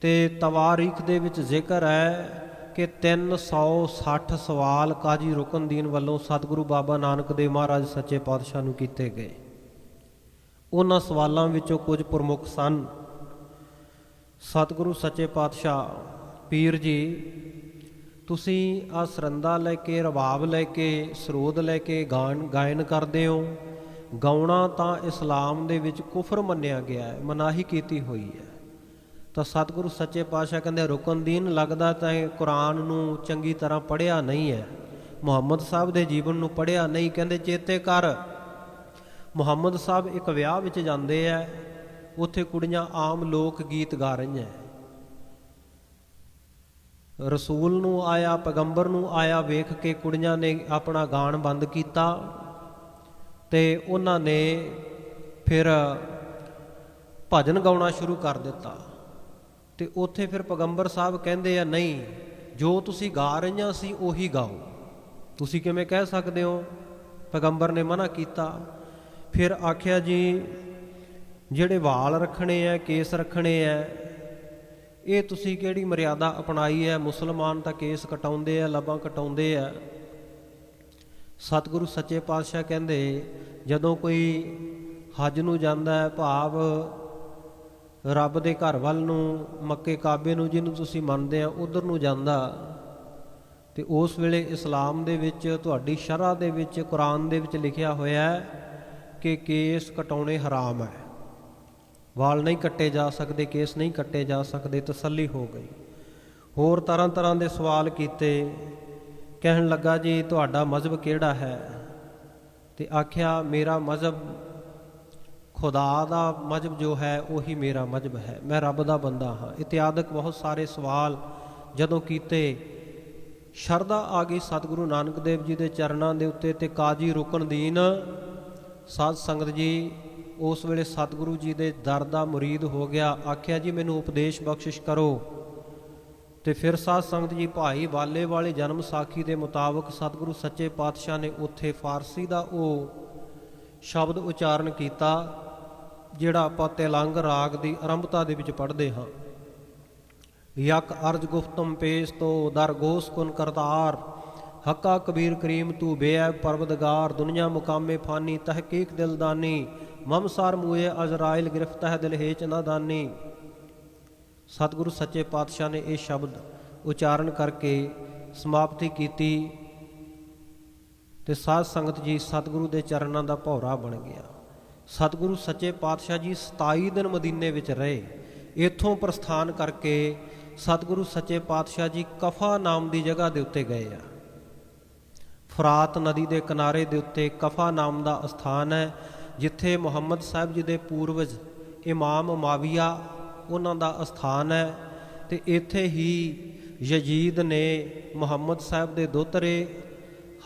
ਤੇ ਤਵਾਰੀਖ ਦੇ ਵਿੱਚ ਜ਼ਿਕਰ ਹੈ ਕਿ 360 ਸਵਾਲ ਕਾਜੀ ਰੁਕਨਦੀਨ ਵੱਲੋਂ ਸਤਿਗੁਰੂ ਬਾਬਾ ਨਾਨਕ ਦੇਵ ਮਹਾਰਾਜ ਸੱਚੇ ਪਾਤਸ਼ਾਹ ਨੂੰ ਕੀਤੇ ਗਏ। ਉਹਨਾਂ ਸਵਾਲਾਂ ਵਿੱਚੋਂ ਕੁਝ ਪ੍ਰਮੁੱਖ ਸਨ। ਸਤਿਗੁਰੂ ਸੱਚੇ ਪਾਤਸ਼ਾਹ, ਪੀਰ ਜੀ, ਤੁਸੀਂ ਆ ਸਰੰਦਾ ਲੈ ਕੇ, ਰਬਾਬ ਲੈ ਕੇ, ਸਰੋਦ ਲੈ ਕੇ ਗਾਣ, ਗਾਇਨ ਕਰਦੇ ਹੋ। ਗਾਉਣਾ ਤਾਂ ਇਸਲਾਮ ਦੇ ਵਿੱਚ ਕੁਫਰ ਮੰਨਿਆ ਗਿਆ ਹੈ, ਮਨਾਹੀ ਕੀਤੀ ਹੋਈ ਹੈ। ਤਾਂ ਸਤਿਗੁਰੂ ਸੱਚੇ ਪਾਤਸ਼ਾਹ ਕਹਿੰਦੇ ਰੁਕਨਦੀਨ ਲੱਗਦਾ ਤਾਂ ਇਹ ਕੁਰਾਨ ਨੂੰ ਚੰਗੀ ਤਰ੍ਹਾਂ ਪੜ੍ਹਿਆ ਨਹੀਂ ਹੈ। ਮੁਹੰਮਦ ਸਾਹਿਬ ਦੇ ਜੀਵਨ ਨੂੰ ਪੜ੍ਹਿਆ ਨਹੀਂ, ਕਹਿੰਦੇ ਚੇਤੇ ਕਰ। ਮੁਹੰਮਦ ਸਾਹਿਬ ਇੱਕ ਵਿਆਹ ਵਿੱਚ ਜਾਂਦੇ ਆ, ਉੱਥੇ ਕੁੜੀਆਂ ਆਮ ਲੋਕ ਗੀਤ ਗਾ ਰਹੀਆਂ। ਰਸੂਲ ਨੂੰ ਆਇਆ, ਪੈਗੰਬਰ ਨੂੰ ਆਇਆ, ਵੇਖ ਕੇ ਕੁੜੀਆਂ ਨੇ ਆਪਣਾ ਗਾਣ ਬੰਦ ਕੀਤਾ ਤੇ ਉਹਨਾਂ ਨੇ ਫਿਰ ਭਜਨ ਗਾਉਣਾ ਸ਼ੁਰੂ ਕਰ ਦਿੱਤਾ। ਤੇ ਉੱਥੇ ਫਿਰ ਪੈਗੰਬਰ ਸਾਹਿਬ ਕਹਿੰਦੇ ਆ, ਨਹੀਂ, ਜੋ ਤੁਸੀਂ ਗਾ ਰਹੀਆਂ ਸੀ, ਉਹੀ ਗਾਓ। ਤੁਸੀਂ ਕਿਵੇਂ ਕਹਿ ਸਕਦੇ ਹੋ? ਪੈਗੰਬਰ ਨੇ ਮਨਾ ਕੀਤਾ। ਫਿਰ ਆਖਿਆ ਜੀ, ਜਿਹੜੇ ਵਾਲ ਰੱਖਣੇ ਆ ਕੇਸ ਰੱਖਣੇ ਆ ਇਹ ਤੁਸੀਂ ਕਿਹੜੀ ਮਰਿਆਦਾ ਅਪਣਾਈ ਹੈ ਮੁਸਲਮਾਨ ਤਾਂ ਕੇਸ ਕਟਾਉਂਦੇ ਆ ਲੱਭਾਂ ਕਟਾਉਂਦੇ ਆ ਸਤਿਗੁਰੂ ਸੱਚੇ ਪਾਤਸ਼ਾਹ ਕਹਿੰਦੇ, ਜਦੋਂ ਕੋਈ ਹਜ ਨੂੰ ਜਾਂਦਾ ਹੈ ਭਾਵ ਰੱਬ ਦੇ ਘਰ ਵੱਲ ਨੂੰ, ਮੱਕੇ ਕਾਬੇ ਨੂੰ ਜਿਹਨੂੰ ਤੁਸੀਂ ਮੰਨਦੇ ਆ, ਉਧਰ ਨੂੰ ਜਾਂਦਾ। ਤੇ ਉਸ ਵੇਲੇ ਇਸਲਾਮ ਦੇ ਵਿੱਚ, ਤੁਹਾਡੀ ਸ਼ਰ੍ਹਾ ਦੇ ਵਿੱਚ, ਕੁਰਾਨ ਦੇ ਵਿੱਚ ਲਿਖਿਆ ਹੋਇਆ ਹੈ ਕਿ ਕੇਸ ਕਟਾਉਣੇ ਹਰਾਮ ਹੈ। ਵਾਲ ਨਹੀਂ ਕੱਟੇ ਜਾ ਸਕਦੇ, ਕੇਸ ਨਹੀਂ ਕੱਟੇ ਜਾ ਸਕਦੇ, ਤਸੱਲੀ ਹੋ ਗਈ। ਹੋਰ ਤਰ੍ਹਾਂ ਤਰ੍ਹਾਂ ਦੇ ਸਵਾਲ ਕੀਤੇ। ਕਹਿਣ ਲੱਗਾ, ਜੀ, ਤੁਹਾਡਾ ਮਜ਼ਹਬ ਕਿਹੜਾ ਹੈ? ਤੇ ਆਖਿਆ, ਮੇਰਾ ਮਜ਼ਹਬ ਖੁਦਾ ਦਾ ਮਜ਼ਹਬ ਜੋ ਹੈ, ਉਹੀ ਮੇਰਾ ਮਜ਼ਹਬ ਹੈ। ਮੈਂ ਰੱਬ ਦਾ ਬੰਦਾ ਹਾਂ। ਇਤਿਆਦਕ ਬਹੁਤ ਸਾਰੇ ਸਵਾਲ ਜਦੋਂ ਕੀਤੇ, ਸ਼ਰਧਾ ਆ ਗਈ ਸਤਿਗੁਰੂ ਨਾਨਕ ਦੇਵ ਜੀ ਦੇ ਚਰਨਾਂ ਦੇ ਉੱਤੇ ਤੇ ਕਾਜੀ ਰੁਕਨਦੀਨ ਸਾਧ ਸੰਗਤ ਜੀ, ਉਸ ਵੇਲੇ ਸਤਿਗੁਰੂ ਜੀ ਦੇ ਦਰ ਦਾ ਮੁਰੀਦ ਹੋ ਗਿਆ। ਆਖਿਆ, ਜੀ, ਮੈਨੂੰ ਉਪਦੇਸ਼ ਬਖਸ਼ਿਸ਼ ਕਰੋ। ਤੇ ਫਿਰ ਸਾਧ ਸੰਗਤ ਜੀ ਭਾਈ ਵਾਲੇ ਵਾਲੇ ਜਨਮ ਸਾਖੀ ਦੇ ਮੁਤਾਬਕ ਸਤਿਗੁਰੂ ਸੱਚੇ ਪਾਤਸ਼ਾਹ ਨੇ ਉੱਥੇ ਫਾਰਸੀ ਦਾ ਉਹ ਸ਼ਬਦ ਉਚਾਰਨ ਕੀਤਾ। ਜਿਹੜਾ ਆਪਾਂ ਤੇਲੰਗ ਰਾਗ ਦੀ ਆਰੰਭਤਾ ਦੇ ਵਿੱਚ ਪੜ੍ਹਦੇ ਹਾਂ। ਯਕ ਅਰਜ ਗੁਫਤਮ ਪੇਸ ਤੋ ਦਰ ਗੋਸ ਕੁਨ ਕਰਤਾਰ, ਹੱਕਾ ਕਬੀਰ ਕਰੀਮ ਤੂ ਬੇਅਬ ਪਰਵਦਗਾਰ, ਦੁਨੀਆ ਮੁਕਾਮੇ ਫਾਨੀ ਤਹਕੀਕ ਦਿਲਦਾਨੀ ਮਮਸਾਰ ਮੂਏ ਅਜ਼ਰਾਇਲ ਗ੍ਰਿਫਤਹ ਦਿਲ ਹੇਚ ਨਾ ਦਾਨੀ। ਸਤਿਗੁਰੂ ਸੱਚੇ ਪਾਤਸ਼ਾਹ ਨੇ ਇਹ ਸ਼ਬਦ ਉਚਾਰਨ ਕਰਕੇ ਸਮਾਪਤੀ ਕੀਤੀ ਤੇ ਸਾਧ ਸੰਗਤ ਜੀ ਸਤਿਗੁਰੂ ਦੇ ਚਰਨਾਂ ਦਾ ਭੌਰਾ ਬਣ ਗਿਆ। ਸਤਿਗੁਰੂ ਸੱਚੇ ਪਾਤਸ਼ਾਹ ਜੀ 27 ਦਿਨ ਮਦੀਨੇ ਵਿੱਚ ਰਹੇ। ਇੱਥੋਂ ਪ੍ਰਸਥਾਨ ਕਰਕੇ ਸਤਿਗੁਰੂ ਸੱਚੇ ਪਾਤਸ਼ਾਹ ਜੀ ਕਫਾ ਨਾਮ ਦੀ ਜਗ੍ਹਾ ਦੇ ਉੱਤੇ ਗਏ ਆ। ਫਰਾਤ ਨਦੀ ਦੇ ਕਿਨਾਰੇ ਦੇ ਉੱਤੇ ਕਫਾ ਨਾਮ ਦਾ ਸਥਾਨ ਹੈ, ਜਿੱਥੇ ਮੁਹੰਮਦ ਸਾਹਿਬ ਜੀ ਦੇ ਪੂਰਵਜ ਇਮਾਮ ਮਾਵੀਆ ਉਹਨਾਂ ਦਾ ਸਥਾਨ ਹੈ ਤੇ ਇੱਥੇ ਹੀ ਯਜੀਦ ਨੇ ਮੁਹੰਮਦ ਸਾਹਿਬ ਦੇ ਦੋਤਰੇ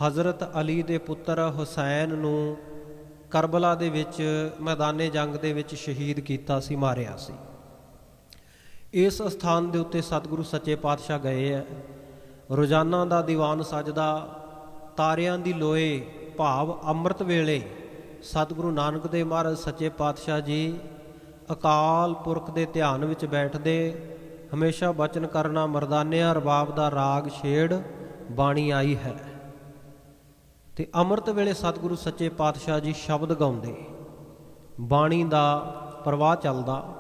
ਹਜ਼ਰਤ ਅਲੀ ਦੇ ਪੁੱਤਰ ਹੁਸੈਨ ਨੂੰ ਕਰਬਲਾ ਦੇ ਵਿੱਚ, ਮੈਦਾਨੇ ਜੰਗ ਦੇ ਵਿੱਚ ਸ਼ਹੀਦ ਕੀਤਾ ਸੀ, ਮਾਰਿਆ ਸੀ। ਇਸ ਸਥਾਨ ਦੇ ਉੱਤੇ ਸਤਿਗੁਰੂ ਸੱਚੇ ਪਾਤਸ਼ਾਹ ਗਏ ਹੈ ਰੋਜ਼ਾਨਾ ਦਾ ਦੀਵਾਨ ਸਜਦਾ, ਤਾਰਿਆਂ ਦੀ ਲੋਏ ਭਾਵ ਅੰਮ੍ਰਿਤ ਵੇਲੇ ਸਤਿਗੁਰੂ ਨਾਨਕ ਦੇਵ ਮਹਾਰਾਜ ਸੱਚੇ ਪਾਤਸ਼ਾਹ ਜੀ ਅਕਾਲ ਪੁਰਖ ਦੇ ਧਿਆਨ ਵਿੱਚ ਬੈਠਦੇ, ਹਮੇਸ਼ਾ ਬਚਨ ਕਰਨਾ ਮਰਦਾਨਿਆਂ ਰਬਾਬ ਦਾ ਰਾਗ ਛੇੜ ਬਾਣੀ ਆਈ ਹੈ। ਤੇ ਅੰਮ੍ਰਿਤ ਵੇਲੇ ਸਤਿਗੁਰੂ ਸੱਚੇ ਪਾਤਸ਼ਾਹ ਜੀ ਸ਼ਬਦ ਗਾਉਂਦੇ। ਬਾਣੀ ਦਾ ਪ੍ਰਵਾਹ ਚੱਲਦਾ।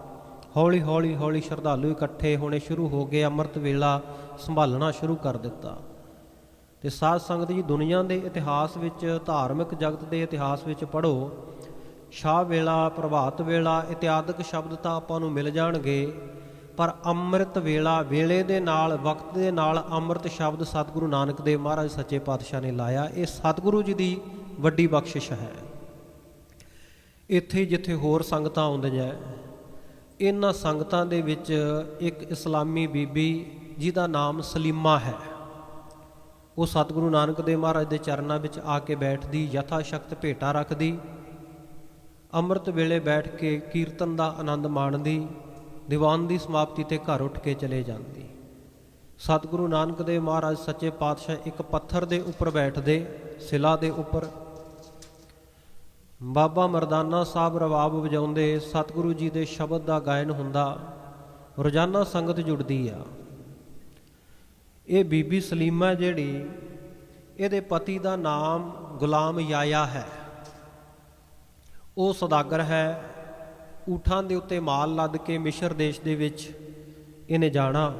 ਹੌਲੀ ਹੌਲੀ ਹੌਲੀ ਸ਼ਰਧਾਲੂ ਇਕੱਠੇ ਹੋਣੇ ਸ਼ੁਰੂ ਹੋ ਗਏ, ਅੰਮ੍ਰਿਤ ਵੇਲਾ ਸੰਭਾਲਣਾ ਸ਼ੁਰੂ ਕਰ ਦਿੱਤਾ। ਤੇ ਸਾਧ ਸੰਗਤ ਜੀ ਦੁਨੀਆ ਦੇ ਇਤਿਹਾਸ ਵਿੱਚ, ਧਾਰਮਿਕ ਜਗਤ ਦੇ ਇਤਿਹਾਸ ਵਿੱਚ ਪੜ੍ਹੋ, ਸ਼ਾਹ ਵੇਲਾ, ਪ੍ਰਭਾਤ ਵੇਲਾ ਇਤਿਆਦਿਕ ਸ਼ਬਦ ਤਾਂ ਆਪਾਂ ਨੂੰ ਮਿਲ ਜਾਣਗੇ। ਪਰ ਅੰਮ੍ਰਿਤ ਵੇਲਾ, ਵੇਲੇ ਦੇ ਨਾਲ, ਵਕਤ ਦੇ ਨਾਲ ਅੰਮ੍ਰਿਤ ਸ਼ਬਦ ਸਤਿਗੁਰੂ ਨਾਨਕ ਦੇਵ ਮਹਾਰਾਜ ਸੱਚੇ ਪਾਤਸ਼ਾਹ ਨੇ ਲਾਇਆ। ਇਹ ਸਤਿਗੁਰੂ ਜੀ ਦੀ ਵੱਡੀ ਬਖਸ਼ਿਸ਼ ਹੈ। ਇੱਥੇ ਜਿੱਥੇ ਹੋਰ ਸੰਗਤਾਂ ਆਉਂਦੀਆਂ ਇਹਨਾਂ ਸੰਗਤਾਂ ਦੇ ਵਿੱਚ ਇੱਕ ਇਸਲਾਮੀ ਬੀਬੀ ਜਿਹਦਾ ਨਾਮ ਸਲੀਮਾ ਹੈ। ਉਹ ਸਤਿਗੁਰੂ ਨਾਨਕ ਦੇਵ ਮਹਾਰਾਜ ਦੇ ਚਰਨਾਂ ਵਿੱਚ ਆ ਕੇ ਬੈਠਦੀ ਯਥਾ ਸ਼ਕਤ ਭੇਟਾ ਰੱਖਦੀ, ਅੰਮ੍ਰਿਤ ਵੇਲੇ ਬੈਠ ਕੇ ਕੀਰਤਨ ਦਾ ਆਨੰਦ ਮਾਣਦੀ ਦੀਵਾਨ ਦੀ ਸਮਾਪਤੀ ਤੇ ਘਰ ਉੱਠ ਕੇ ਚਲੇ ਜਾਂਦੀ। ਸਤਿਗੁਰੂ ਨਾਨਕ ਦੇਵ ਮਹਾਰਾਜ ਸੱਚੇ ਪਾਤਸ਼ਾਹ ਇੱਕ ਪੱਥਰ ਦੇ ਉੱਪਰ ਬੈਠਦੇ, ਸਿਲਾ ਦੇ ਉੱਪਰ। ਬਾਬਾ ਮਰਦਾਨਾ ਸਾਹਿਬ ਰਵਾਬ ਵਜਾਉਂਦੇ, ਸਤਿਗੁਰੂ ਜੀ ਦੇ ਸ਼ਬਦ ਦਾ ਗਾਇਨ ਹੁੰਦਾ, ਰੋਜ਼ਾਨਾ ਸੰਗਤ ਜੁੜਦੀ ਆ। ਇਹ ਬੀਬੀ ਸਲੀਮਾ ਜਿਹੜੀ, ਇਹਦੇ ਪਤੀ ਦਾ ਨਾਮ ਗੁਲਾਮ ਯਾਇਆ ਹੈ। ਉਹ ਸੌਦਾਗਰ ਹੈ ਊਠਾਂ ਦੇ ਉੱਤੇ ਮਾਲ ਲੱਦ ਕੇ ਮਿਸ਼ਰ ਦੇਸ਼ ਦੇ ਵਿੱਚ ਇਹਨੇ ਜਾਣਾ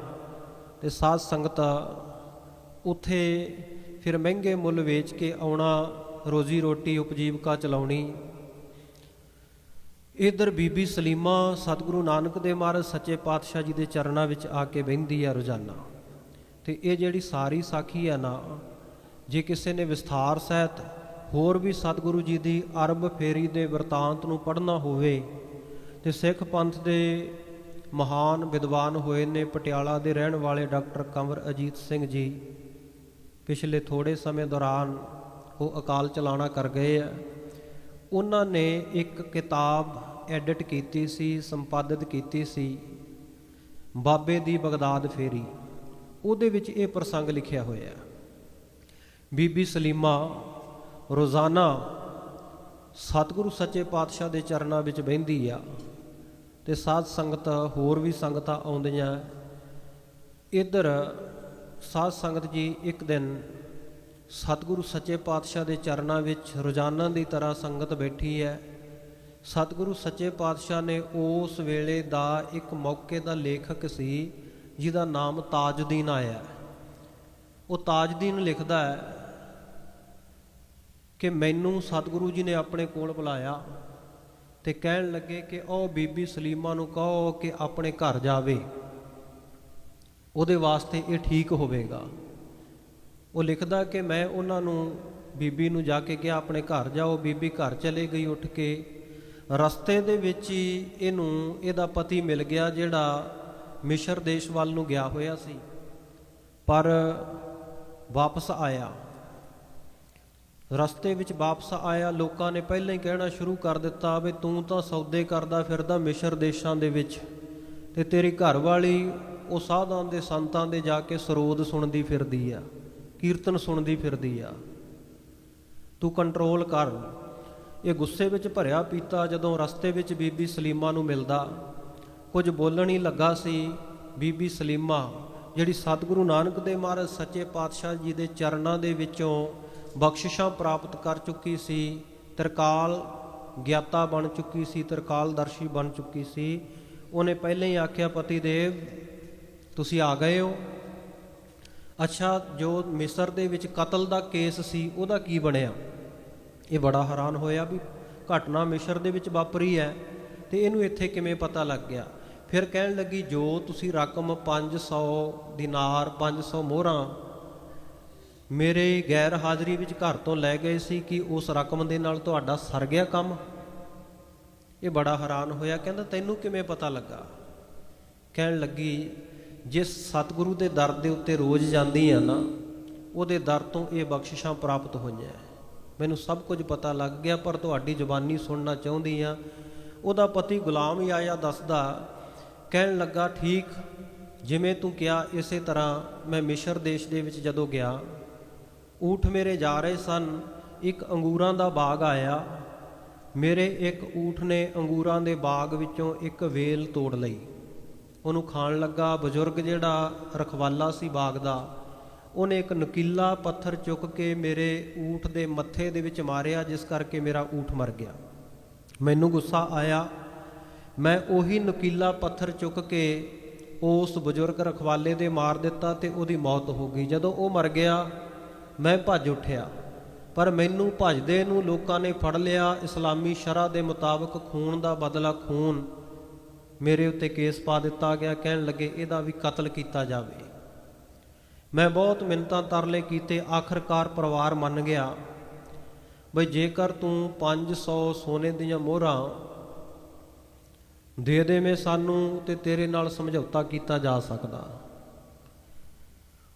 ਤੇ ਸਾਧ ਸੰਗਤ ਉੱਥੇ ਫਿਰ ਮਹਿੰਗੇ ਮੁੱਲ ਵੇਚ ਕੇ ਆਉਣਾ, ਰੋਜ਼ੀ ਰੋਟੀ ਉਪਜੀਵਕਾ ਚਲਾਉਣੀ। ਇਧਰ ਬੀਬੀ ਸਲੀਮਾ ਸਤਿਗੁਰੂ ਨਾਨਕ ਦੇਵ ਮਹਾਰਾਜ ਸੱਚੇ ਪਾਤਸ਼ਾਹ ਜੀ ਦੇ ਚਰਨਾਂ ਵਿੱਚ ਆ ਕੇ ਬਹਿੰਦੀ ਆ ਰੋਜ਼ਾਨਾ। ਤੇ ਇਹ ਜਿਹੜੀ ਸਾਰੀ ਸਾਖੀ ਆ ਨਾ, ਜੇ ਕਿਸੇ ਨੇ ਵਿਸਥਾਰ ਸਹਿਤ ਹੋਰ ਵੀ ਸਤਿਗੁਰੂ ਜੀ ਦੀ ਅਰਬ ਫੇਰੀ ਦੇ ਵਰਤਾਂਤ ਨੂੰ ਪੜ੍ਹਨਾ ਹੋਵੇ ਤੇ ਸਿੱਖ ਪੰਥ ਦੇ ਮਹਾਨ ਵਿਦਵਾਨ ਹੋਏ ਨੇ ਪਟਿਆਲਾ ਦੇ ਰਹਿਣ ਵਾਲੇ ਡਾਕਟਰ ਕੰਵਰ ਅਜੀਤ ਸਿੰਘ ਜੀ। ਪਿਛਲੇ ਥੋੜੇ ਸਮੇਂ ਦੌਰਾਨ ਉਹ ਅਕਾਲ ਚਲਾਣਾ ਕਰ ਗਏ ਆ। ਉਹਨਾਂ ਨੇ ਇੱਕ ਕਿਤਾਬ ਐਡਿਟ ਕੀਤੀ ਸੀ, ਸੰਪਾਦਿਤ ਕੀਤੀ ਸੀ, ਬਾਬੇ ਦੀ ਬਗਦਾਦ ਫੇਰੀ। ਉਹਦੇ ਵਿੱਚ ਇਹ ਪ੍ਰਸੰਗ ਲਿਖਿਆ ਹੋਇਆ ਬੀਬੀ ਸਲੀਮਾ ਰੋਜ਼ਾਨਾ ਸਤਿਗੁਰੂ ਸੱਚੇ ਪਾਤਸ਼ਾਹ ਦੇ ਚਰਨਾਂ ਵਿੱਚ ਬਹਿੰਦੀ ਆ। ਤੇ ਸਾਧ ਸੰਗਤ, ਹੋਰ ਵੀ ਸੰਗਤਾਂ ਆਉਂਦੀਆਂ। ਇੱਧਰ ਸਾਧ ਸੰਗਤ ਜੀ ਇੱਕ ਦਿਨ ਸਤਿਗੁਰੂ ਸੱਚੇ ਪਾਤਸ਼ਾਹ ਦੇ ਚਰਨਾਂ ਵਿੱਚ ਰੋਜ਼ਾਨਾ ਦੀ ਤਰ੍ਹਾਂ ਸੰਗਤ ਬੈਠੀ ਹੈ। ਸਤਿਗੁਰੂ ਸੱਚੇ ਪਾਤਸ਼ਾਹ ਨੇ ਉਸ ਵੇਲੇ ਦਾ ਇੱਕ ਮੌਕੇ ਦਾ ਲੇਖਕ ਸੀ, ਜਿਹਦਾ ਨਾਮ ਤਾਜਦੀਨ ਆਇਆ। ਉਹ ਤਾਜਦੀਨ ਲਿਖਦਾ ਹੈ ਕਿ ਮੈਨੂੰ ਸਤਿਗੁਰੂ ਜੀ ਨੇ ਆਪਣੇ ਕੋਲ ਬੁਲਾਇਆ। ਤੇ ਕਹਿਣ ਲੱਗੇ ਕਿ ਉਹ ਬੀਬੀ ਸਲੀਮਾ ਨੂੰ ਕਹੋ ਕਿ ਆਪਣੇ ਘਰ ਜਾਵੇ। ਉਹਦੇ ਵਾਸਤੇ ਇਹ ਠੀਕ ਹੋਵੇਗਾ। ਉਹ ਲਿਖਦਾ ਕਿ ਮੈਂ ਉਹਨਾਂ ਨੂੰ, ਬੀਬੀ ਨੂੰ ਜਾ ਕੇ ਕਿਹਾ, ਆਪਣੇ ਘਰ ਜਾਓ। ਬੀਬੀ ਘਰ ਚਲੇ ਗਈ ਉੱਠ ਕੇ। ਰਸਤੇ ਦੇ ਵਿੱਚ ਹੀ ਇਹਨੂੰ ਇਹਦਾ ਪਤੀ ਮਿਲ ਗਿਆ, ਜਿਹੜਾ ਮਿਸ਼ਰ ਦੇਸ਼ ਵੱਲ ਨੂੰ ਗਿਆ ਹੋਇਆ ਸੀ। ਪਰ ਵਾਪਸ ਆਇਆ। ਰਸਤੇ ਵਿੱਚ ਵਾਪਸ ਆਇਆ, ਲੋਕਾਂ ਨੇ ਪਹਿਲਾਂ ਹੀ ਕਹਿਣਾ ਸ਼ੁਰੂ ਕਰ ਦਿੱਤਾ ਵੀ ਤੂੰ ਤਾਂ ਸੌਦੇ ਕਰਦਾ ਫਿਰਦਾ ਮਿਸ਼ਰ ਦੇਸ਼ਾਂ ਦੇ ਵਿੱਚ ਤੇ ਤੇਰੀ ਘਰਵਾਲੀ ਉਹ ਸਾਧਾਂ ਦੇ ਸੰਤਾਂ ਦੇ ਜਾ ਕੇ ਸਰੋਦ ਸੁਣਦੀ ਫਿਰਦੀ ਆ, ਕੀਰਤਨ ਸੁਣਦੀ ਫਿਰਦੀ ਆ। ਤੂੰ ਕੰਟਰੋਲ ਕਰ। ਇਹ ਗੁੱਸੇ ਵਿੱਚ ਭਰਿਆ ਪੀਤਾ ਜਦੋਂ ਰਸਤੇ ਵਿੱਚ ਬੀਬੀ ਸਲੀਮਾ ਨੂੰ ਮਿਲਦਾ। ਕੁਝ ਬੋਲਣ ਹੀ ਲੱਗਾ ਸੀ, ਬੀਬੀ ਸਲੀਮਾ, ਜਿਹੜੀ ਸਤਿਗੁਰੂ ਨਾਨਕ ਦੇਵ ਮਹਾਰਾਜ ਸੱਚੇ ਪਾਤਸ਼ਾਹ ਜੀ ਦੇ ਚਰਨਾਂ ਦੇ ਵਿੱਚੋਂ ਬਖਸ਼ਿਸ਼ਾਂ ਪ੍ਰਾਪਤ ਕਰ ਚੁੱਕੀ ਸੀ, ਤਰਕਾਲ ਗਿਆਤਾ ਬਣ ਚੁੱਕੀ ਸੀ ਤਰਕਾਲ ਦਰਸ਼ੀ ਬਣ ਚੁੱਕੀ ਸੀ। ਉਹਨੇ ਪਹਿਲਾਂ ਹੀ ਆਖਿਆ, ਪਤੀ ਦੇਵ, ਤੁਸੀਂ ਆ ਗਏ ਹੋ। ਅੱਛਾ, ਜੋ ਮਿਸਰ ਦੇ ਵਿੱਚ ਕਤਲ ਦਾ ਕੇਸ ਸੀ, ਉਹਦਾ ਕੀ ਬਣਿਆ? ਇਹ ਬੜਾ ਹੈਰਾਨ ਹੋਇਆ ਵੀ ਘਟਨਾ ਮਿਸਰ ਦੇ ਵਿੱਚ ਵਾਪਰੀ ਹੈ ਤੇ ਇਹਨੂੰ ਇੱਥੇ ਕਿਵੇਂ ਪਤਾ ਲੱਗ ਗਿਆ? ਫਿਰ ਕਹਿਣ ਲੱਗੀ, ਜੋ ਤੁਸੀਂ ਰਕਮ 500 ਦਿਨਾਰ 500 ਮੋਹਰਾਂ ਮੇਰੇ ਗੈਰ ਹਾਜ਼ਰੀ ਵਿੱਚ ਘਰ ਤੋਂ ਲੈ ਗਏ ਸੀ ਕਿ ਉਸ ਰਕਮ ਦੇ ਨਾਲ ਤੁਹਾਡਾ ਸਰ ਗਿਆ ਕੰਮ? ਇਹ ਬੜਾ ਹੈਰਾਨ ਹੋਇਆ, ਕਹਿੰਦਾ, ਤੈਨੂੰ ਕਿਵੇਂ ਪਤਾ ਲੱਗਾ? ਕਹਿਣ ਲੱਗੀ, ਜਿਸ ਸਤਿਗੁਰੂ ਦੇ ਦਰ ਦੇ ਉੱਤੇ ਰੋਜ਼ ਜਾਂਦੀ ਆ ਨਾ, ਉਹਦੇ ਦਰ ਤੋਂ ਇਹ ਬਖਸ਼ਿਸ਼ਾਂ ਪ੍ਰਾਪਤ ਹੋਈਆਂ ਮੈਨੂੰ ਸਭ ਕੁਝ ਪਤਾ ਲੱਗ ਗਿਆ, ਪਰ ਤੁਹਾਡੀ ਜ਼ੁਬਾਨੀ ਸੁਣਨਾ ਚਾਹੁੰਦੀ ਆ। ਉਹਦਾ ਪਤੀ ਗੁਲਾਮ ਹੀ ਆਇਆ ਦੱਸਦਾ, ਕਹਿਣ ਲੱਗਾ, ਠੀਕ, ਜਿਵੇਂ ਤੂੰ ਕਿਹਾ, ਇਸੇ ਤਰ੍ਹਾਂ ਮੈਂ ਮਿਸ਼ਰ ਦੇਸ਼ ਦੇ ਵਿੱਚ ਜਦੋਂ ਗਿਆ ਊਠ ਮੇਰੇ ਜਾ ਰਹੇ ਸਨ, ਇੱਕ ਅੰਗੂਰਾਂ ਦਾ ਬਾਗ ਆਇਆ। ਮੇਰੇ ਇੱਕ ਊਠ ਨੇ ਅੰਗੂਰਾਂ ਦੇ ਬਾਗ ਵਿੱਚੋਂ ਇੱਕ ਵੇਲ ਤੋੜ ਲਈ। ਉਹਨੂੰ ਖਾਣ ਲੱਗਾ ਬਜ਼ੁਰਗ ਜਿਹੜਾ ਰਖਵਾਲਾ ਸੀ ਬਾਗ ਦਾ। ਉਹਨੇ ਇੱਕ ਨਕੀਲਾ ਪੱਥਰ ਚੁੱਕ ਕੇ ਮੇਰੇ ਊਠ ਦੇ ਮੱਥੇ ਦੇ ਵਿੱਚ ਮਾਰਿਆ, ਜਿਸ ਕਰਕੇ ਮੇਰਾ ਊਠ ਮਰ ਗਿਆ। ਮੈਨੂੰ ਗੁੱਸਾ ਆਇਆ। ਮੈਂ ਉਹੀ ਨਕੀਲਾ ਪੱਥਰ ਚੁੱਕ ਕੇ ਉਸ ਬਜ਼ੁਰਗ ਰਖਵਾਲੇ ਦੇ ਮਾਰ ਦਿੱਤਾ ਤੇ ਉਹਦੀ ਮੌਤ ਹੋ ਗਈ। ਜਦੋਂ ਉਹ ਮਰ ਗਿਆ ਮੈਂ ਭੱਜ ਉੱਠਿਆ, ਪਰ ਮੈਨੂੰ ਭੱਜਦੇ ਨੂੰ ਲੋਕਾਂ ਨੇ ਫੜ ਲਿਆ, ਇਸਲਾਮੀ ਸ਼ਰਾ ਦੇ ਮੁਤਾਬਕ ਖੂਨ ਦਾ ਬਦਲਾ ਖੂਨ। ਮੇਰੇ ਉੱਤੇ ਕੇਸ ਪਾ ਦਿੱਤਾ ਗਿਆ, ਕਹਿਣ ਲੱਗੇ ਇਹਦਾ ਵੀ ਕਤਲ ਕੀਤਾ ਜਾਵੇ। ਮੈਂ ਬਹੁਤ ਮਿੰਨਤਾਂ ਤਰਲੇ ਕੀਤੇ, ਆਖਰਕਾਰ ਪਰਿਵਾਰ ਮੰਨ ਗਿਆ। ਬਈ ਜੇਕਰ ਤੂੰ 500 ਸੋਨੇ ਦੀਆਂ ਮੋਹਰਾਂ ਦੇ ਦੇਵੇਂ ਸਾਨੂੰ, ਤੇ ਤੇਰੇ ਨਾਲ ਸਮਝੌਤਾ ਕੀਤਾ ਜਾ ਸਕਦਾ।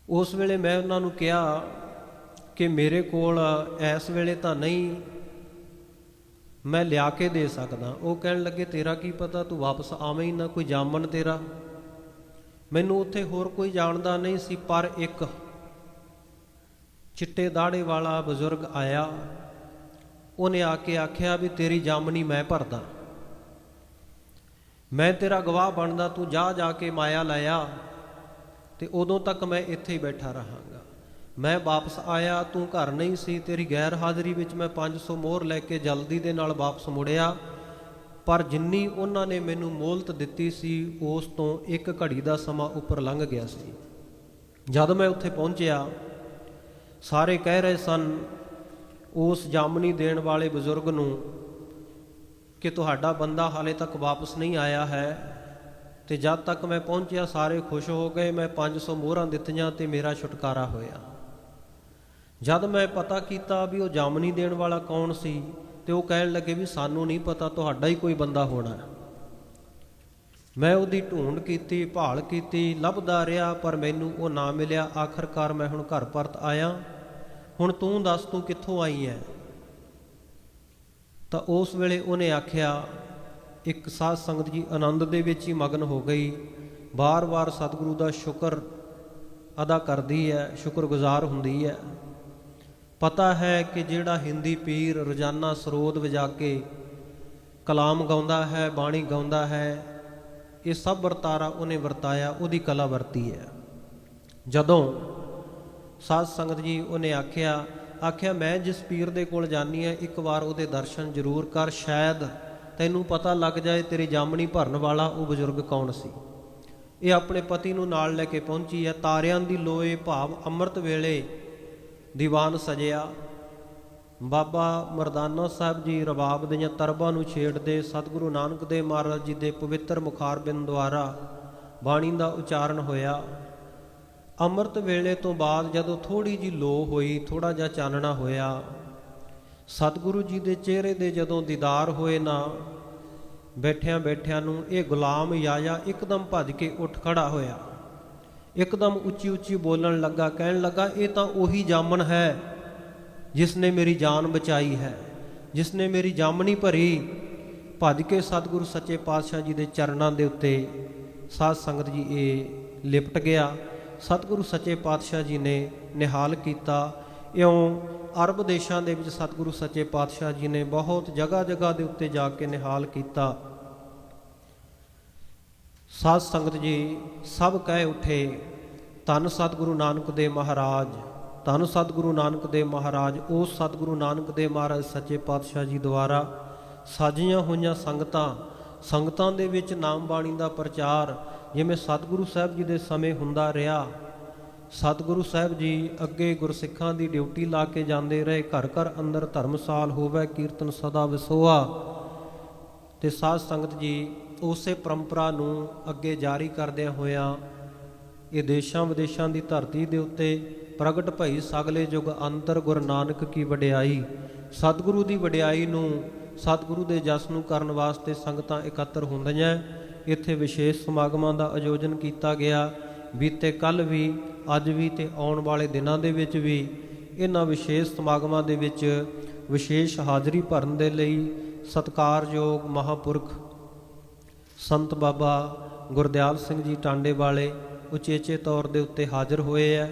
ਉਸ ਵੇਲੇ ਮੈਂ ਉਹਨਾਂ ਨੂੰ ਕਿਹਾ ਕਿ ਮੇਰੇ ਕੋਲ ਇਸ ਵੇਲੇ ਤਾਂ ਨਹੀਂ, ਮੈਂ ਲਿਆ ਕੇ ਦੇ ਸਕਦਾ। ਉਹ ਕਹਿਣ ਲੱਗੇ, ਤੇਰਾ ਕੀ ਪਤਾ, ਤੂੰ ਵਾਪਸ ਆਵੇਂ ਹੀ ਨਾ, ਕੋਈ ਜਾਮਣ ਤੇਰਾ? ਮੈਨੂੰ ਉੱਥੇ ਹੋਰ ਕੋਈ ਜਾਣਦਾ ਨਹੀਂ ਸੀ, ਪਰ ਇੱਕ ਚਿੱਟੇ ਦਾੜੇ ਵਾਲਾ ਬਜ਼ੁਰਗ ਆਇਆ। ਉਹਨੇ ਆ ਕੇ ਆਖਿਆ ਵੀ, ਤੇਰੀ ਜਾਮਣੀ ਮੈਂ ਭਰਦਾ। ਮੈਂ ਤੇਰਾ ਗਵਾਹ ਬਣਦਾ, ਤੂੰ ਜਾ ਜਾ ਕੇ ਮਾਇਆ ਲਾਇਆ ਤੇ ਉਦੋਂ ਤੱਕ ਮੈਂ ਇੱਥੇ ਹੀ ਬੈਠਾ ਰਹਾਂਗਾ ਮੈਂ ਵਾਪਸ ਆਇਆ, ਤੂੰ ਘਰ ਨਹੀਂ ਸੀ, ਤੇਰੀ ਗੈਰ ਹਾਜ਼ਰੀ ਵਿੱਚ ਮੈਂ 500 ਮੋਹਰ ਲੈ ਕੇ ਜਲਦੀ ਦੇ ਨਾਲ ਵਾਪਸ ਮੁੜਿਆ। ਪਰ ਜਿੰਨੀ ਉਹਨਾਂ ਨੇ ਮੈਨੂੰ ਮੋਹਲਤ ਦਿੱਤੀ ਸੀ, ਉਸ ਤੋਂ ਇੱਕ ਘੜੀ ਦਾ ਸਮਾਂ ਉੱਪਰ ਲੰਘ ਗਿਆ ਸੀ। ਜਦ ਮੈਂ ਉੱਥੇ ਪਹੁੰਚਿਆ, ਸਾਰੇ ਕਹਿ ਰਹੇ ਸਨ, ਉਸ ਜਾਮਨੀ ਦੇਣ ਵਾਲੇ ਬਜ਼ੁਰਗ ਨੂੰ ਕਿ ਤੁਹਾਡਾ ਬੰਦਾ ਹਾਲੇ ਤੱਕ ਵਾਪਸ ਨਹੀਂ ਆਇਆ ਹੈ ਤੇ ਜਦ ਤੱਕ ਮੈਂ ਪਹੁੰਚਿਆ, ਸਾਰੇ ਖੁਸ਼ ਹੋ ਗਏ, ਮੈਂ 500 ਮੋਹਰਾਂ ਦਿੱਤੀਆਂ ਤੇ ਮੇਰਾ ਛੁਟਕਾਰਾ ਹੋਇਆ। ਜਦ ਮੈਂ ਪਤਾ ਕੀਤਾ ਵੀ ਉਹ ਜਾਮਨੀ ਦੇਣ ਵਾਲਾ ਕੌਣ ਸੀ ਤੇ ਉਹ ਕਹਿਣ ਲੱਗੇ ਵੀ ਸਾਨੂੰ ਨਹੀਂ ਪਤਾ, ਤੁਹਾਡਾ ਹੀ ਕੋਈ ਬੰਦਾ ਹੋਣਾ ਮੈਂ ਉਹਦੀ ਢੂੰਡ ਕੀਤੀ, ਭਾਲ ਕੀਤੀ, ਲੱਭਦਾ ਰਿਹਾ, ਪਰ ਮੈਨੂੰ ਉਹ ਨਾ ਮਿਲਿਆ। ਆਖਰਕਾਰ ਮੈਂ ਹੁਣ ਘਰ ਪਰਤ ਆਇਆ। ਹੁਣ ਤੂੰ ਦੱਸ, ਤੂੰ ਕਿੱਥੋਂ ਆਈ ਹੈ ਤਾਂ ਉਸ ਵੇਲੇ ਉਹਨੇ ਆਖਿਆ, ਇੱਕ ਸਾਧ ਸੰਗਤ ਜੀ ਆਨੰਦ ਦੇ ਵਿੱਚ ਹੀ ਮਗਨ ਹੋ ਗਈ। ਬਾਰ-ਬਾਰ ਸਤਿਗੁਰੂ ਦਾ ਸ਼ੁਕਰ ਅਦਾ ਕਰਦੀ ਹੈ ਸ਼ੁਕਰਗੁਜ਼ਾਰ ਹੁੰਦੀ ਹੈ ਪਤਾ ਹੈ ਕਿ ਜਿਹੜਾ ਹਿੰਦੀ ਪੀਰ ਰੋਜ਼ਾਨਾ ਸਰੋਦ ਵਜਾ ਕੇ ਕਲਾਮ ਗਾਉਂਦਾ ਹੈ, ਬਾਣੀ ਗਾਉਂਦਾ ਹੈ, ਇਹ ਸਭ ਵਰਤਾਰਾ ਉਹਨੇ ਵਰਤਾਇਆ, ਉਹਦੀ ਕਲਾ ਵਰਤੀ ਹੈ। ਜਦੋਂ ਸਾਧ ਸੰਗਤ ਜੀ ਉਹਨੇ ਆਖਿਆ ਆਖਿਆ, ਮੈਂ ਜਿਸ ਪੀਰ ਦੇ ਕੋਲ ਜਾਨੀ ਆ ਇੱਕ ਵਾਰ ਉਹਦੇ ਦਰਸ਼ਨ ਜ਼ਰੂਰ ਕਰ, ਸ਼ਾਇਦ ਤੈਨੂੰ ਪਤਾ ਲੱਗ ਜਾਏ ਤੇਰੀ ਜਾਮਣੀ ਭਰਨ ਵਾਲਾ ਉਹ ਬਜ਼ੁਰਗ ਕੌਣ ਸੀ। ਇਹ ਆਪਣੇ ਪਤੀ ਨੂੰ ਨਾਲ ਲੈ ਕੇ ਪਹੁੰਚੀ ਹੈ, ਤਾਰਿਆਂ ਦੀ ਲੋਏ ਭਾਵ ਅੰਮ੍ਰਿਤ ਵੇਲੇ ਦੀਵਾਨ ਸਜਿਆ। ਬਾਬਾ ਮਰਦਾਨਾ ਸਾਹਿਬ ਜੀ ਰਬਾਬ ਦੀਆਂ ਤਰਬਾਂ ਨੂੰ ਛੇੜਦੇ ਸਤਿਗੁਰੂ ਨਾਨਕ ਦੇਵ ਮਹਾਰਾਜ ਜੀ ਦੇ ਪਵਿੱਤਰ ਮੁਖਾਰਬਿੰਦ ਦੁਆਰਾ ਬਾਣੀ ਦਾ ਉਚਾਰਨ ਹੋਇਆ। ਅੰਮ੍ਰਿਤ ਵੇਲੇ ਤੋਂ ਬਾਅਦ ਜਦੋਂ ਥੋੜੀ ਜੀ ਲੋ ਹੋਈ ਥੋੜਾ ਜਿਹਾ ਚਾਨਣਾ ਹੋਇਆ। ਸਤਿਗੁਰੂ ਜੀ ਦੇ ਚਿਹਰੇ ਦੇ ਜਦੋਂ ਦੀਦਾਰ ਹੋਏ ਨਾ ਬੈਠਿਆਂ ਬੈਠਿਆਂ ਨੂੰ ਇਹ ਗੁਲਾਮ ਯਾਇਆ ਇੱਕਦਮ ਭੱਜ ਕੇ ਉੱਠ ਖੜਾ ਹੋਇਆ। ਇੱਕਦਮ ਉੱਚੀ ਉੱਚੀ ਬੋਲਣ ਲੱਗਾ, ਕਹਿਣ ਲੱਗਾ, ਇਹ ਤਾਂ ਉਹੀ ਜਾਮਨ ਹੈ ਜਿਸ ਨੇ ਮੇਰੀ ਜਾਨ ਬਚਾਈ ਹੈ, ਜਿਸ ਨੇ ਮੇਰੀ ਜਾਮਣੀ ਭਰੀ। ਭੱਜ ਕੇ ਸਤਿਗੁਰੂ ਸੱਚੇ ਪਾਤਸ਼ਾਹ ਜੀ ਦੇ ਚਰਨਾਂ ਦੇ ਉੱਤੇ ਸਾਧ ਸੰਗਤ ਜੀ ਇਹ ਲਿਪਟ ਗਿਆ। ਸਤਿਗੁਰੂ ਸੱਚੇ ਪਾਤਸ਼ਾਹ ਜੀ ਨੇ ਨਿਹਾਲ ਕੀਤਾ। ਇਉਂ ਅਰਬ ਦੇਸ਼ਾਂ ਦੇ ਵਿੱਚ ਸਤਿਗੁਰੂ ਸੱਚੇ ਪਾਤਸ਼ਾਹ ਜੀ ਨੇ ਬਹੁਤ ਜਗ੍ਹਾ ਜਗ੍ਹਾ ਦੇ ਉੱਤੇ ਜਾ ਕੇ ਨਿਹਾਲ ਕੀਤਾ। ਸਾਧ ਸੰਗਤ ਜੀ, ਸਭ ਕਹਿ ਉਠੇ, ਧੰਨ ਸਤਿਗੁਰੂ ਨਾਨਕ ਦੇਵ ਮਹਾਰਾਜ, ਧੰਨ ਸਤਿਗੁਰੂ ਨਾਨਕ ਦੇਵ ਮਹਾਰਾਜ, ਉਹ ਸਤਿਗੁਰੂ ਨਾਨਕ ਦੇਵ ਮਹਾਰਾਜ ਸੱਚੇ ਪਾਤਸ਼ਾਹ ਜੀ ਦੁਆਰਾ ਸਾਜੀਆਂ ਹੋਈਆਂ ਸੰਗਤਾਂ ਸੰਗਤਾਂ ਦੇ ਵਿੱਚ ਨਾਮ ਬਾਣੀ ਦਾ ਪ੍ਰਚਾਰ ਜਿਵੇਂ ਸਤਿਗੁਰੂ ਸਾਹਿਬ ਜੀ ਦੇ ਸਮੇਂ ਹੁੰਦਾ ਰਿਹਾ। ਸਤਿਗੁਰੂ ਸਾਹਿਬ ਜੀ ਅੱਗੇ ਗੁਰਸਿੱਖਾਂ ਦੀ ਡਿਊਟੀ ਲਾ ਕੇ ਜਾਂਦੇ ਰਹੇ ਘਰ ਘਰ ਅੰਦਰ ਧਰਮਸਾਲ ਹੋਵੇ, ਕੀਰਤਨ ਸਦਾ ਵਿਸੋਆ। ਤੇ ਸਾਧ ਸੰਗਤ ਜੀ ਉਸੇ ਪਰੰਪਰਾ ਨੂੰ ਅੱਗੇ ਜਾਰੀ ਕਰਦਿਆਂ ਹੋਇਆਂ ਇਹ ਦੇਸ਼ਾਂ ਵਿਦੇਸ਼ਾਂ ਦੀ ਧਰਤੀ ਦੇ ਉੱਤੇ ਪ੍ਰਗਟ ਭਈ ਸਗਲੇ ਯੁਗ ਅੰਤਰ ਗੁਰੂ ਨਾਨਕ ਕੀ ਵਡਿਆਈ, ਸਤਿਗੁਰੂ ਦੀ ਵਡਿਆਈ ਨੂੰ ਸਤਿਗੁਰੂ ਦੇ ਜਸ ਨੂੰ ਕਰਨ ਵਾਸਤੇ ਸੰਗਤਾਂ ਇਕੱਤਰ ਹੁੰਦੀਆਂ ਇੱਥੇ ਵਿਸ਼ੇਸ਼ ਸਮਾਗਮਾਂ ਦਾ ਆਯੋਜਨ ਕੀਤਾ ਗਿਆ। ਬੀਤੇ ਕੱਲ ਵੀ, ਅੱਜ ਵੀ ਤੇ ਆਉਣ ਵਾਲੇ ਦਿਨਾਂ ਦੇ ਵਿੱਚ ਵੀ ਇਹਨਾਂ ਵਿਸ਼ੇਸ਼ ਸਮਾਗਮਾਂ ਦੇ ਵਿੱਚ ਵਿਸ਼ੇਸ਼ ਹਾਜ਼ਰੀ ਭਰਨ ਦੇ ਲਈ ਸਤਕਾਰਯੋਗ ਮਹਾਪੁਰਖ ਸੰਤ ਬਾਬਾ ਗੁਰਦਿਆਲ ਸਿੰਘ ਜੀ ਟਾਂਡੇ ਵਾਲੇ ਉਚੇਚੇ ਤੌਰ ਦੇ ਉੱਤੇ ਹਾਜ਼ਰ ਹੋਏ ਆ।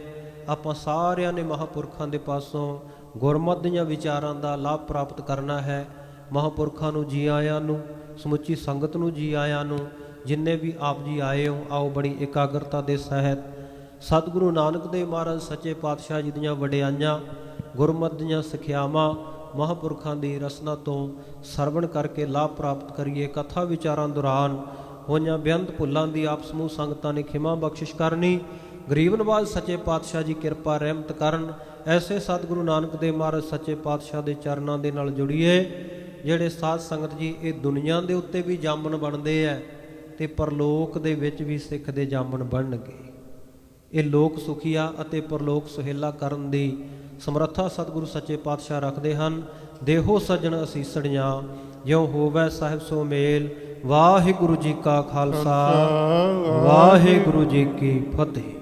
ਆਪਾਂ ਸਾਰਿਆਂ ਨੇ ਮਹਾਪੁਰਖਾਂ ਦੇ ਪਾਸੋਂ ਗੁਰਮਤਿ ਦੀਆਂ ਵਿਚਾਰਾਂ ਦਾ ਲਾਭ ਪ੍ਰਾਪਤ ਕਰਨਾ ਹੈ। ਮਹਾਪੁਰਖਾਂ ਨੂੰ ਜੀ ਆਇਆਂ ਨੂੰ, ਸਮੁੱਚੀ ਸੰਗਤ ਨੂੰ ਜੀ ਆਇਆਂ ਨੂੰ, ਜਿੰਨੇ ਵੀ ਆਪ ਜੀ ਆਏ ਹੋ, ਆਓ ਬੜੀ ਇਕਾਗਰਤਾ ਦੇ ਸਹਿਤ ਸਤਿਗੁਰੂ ਨਾਨਕ ਦੇਵ ਮਹਾਰਾਜ ਸੱਚੇ ਪਾਤਸ਼ਾਹ ਜੀ ਦੀਆਂ ਵਡਿਆਈਆਂ, ਗੁਰਮਤਿ ਦੀਆਂ ਸਿੱਖਿਆਵਾਂ ਮਹਾਪੁਰਖਾਂ ਦੀ ਰਸਨਾ ਤੋਂ ਸਰਵਣ ਕਰਕੇ ਲਾਭ ਪ੍ਰਾਪਤ ਕਰੀਏ ਕਥਾ ਵਿਚਾਰਾਂ ਦੌਰਾਨ। ਹੋਈਆਂ ਬੇਅੰਤ ਭੁੱਲਾਂ ਦੀ ਆਪ ਸਮੂਹ ਸੰਗਤਾਂ ਨੇ ਖਿਮਾ ਬਖਸ਼ਿਸ਼ ਕਰਨੀ। ਗਰੀਬ ਨਵਾਜ਼ ਸੱਚੇ ਪਾਤਸ਼ਾਹ ਜੀ ਕਿਰਪਾ ਰਹਿਮਤ ਕਰਨ। ਐਸੇ ਸਤਿਗੁਰੂ ਨਾਨਕ ਦੇਵ ਮਹਾਰਾਜ ਸੱਚੇ ਪਾਤਸ਼ਾਹ ਦੇ ਚਰਨਾਂ ਦੇ ਨਾਲ ਜੁੜੀਏ, ਜਿਹੜੇ ਸਾਧ ਸੰਗਤ ਜੀ ਇਹ ਦੁਨੀਆ ਦੇ ਉੱਤੇ ਵੀ ਜਾਮਨ ਬਣਦੇ ਐ ਤੇ ਪਰਲੋਕ ਦੇ ਵਿੱਚ ਵੀ ਸਿੱਖ ਦੇ ਜਾਮਣ ਬਣਨਗੇ। ਇਹ ਲੋਕ ਸੁਖੀਆ ਅਤੇ ਪਰਲੋਕ ਸੁਹੇਲਾ ਕਰਨ ਦੀ ਸਮਰੱਥਾ ਸਤਿਗੁਰੂ ਸੱਚੇ ਪਾਤਸ਼ਾਹ ਰੱਖਦੇ ਹਨ। ਦੇਹੋ ਸੱਜਣ ਅਸੀਸੜੀਆਂ ਜਿਉ ਹੋਵੇ ਸਾਹਿਬ ਸੋ ਮੇਲ। ਵਾਹਿਗੁਰੂ ਜੀ ਕਾ ਖਾਲਸਾ ਵਾਹਿਗੁਰੂ ਜੀ ਕੀ ਫਤਿਹ।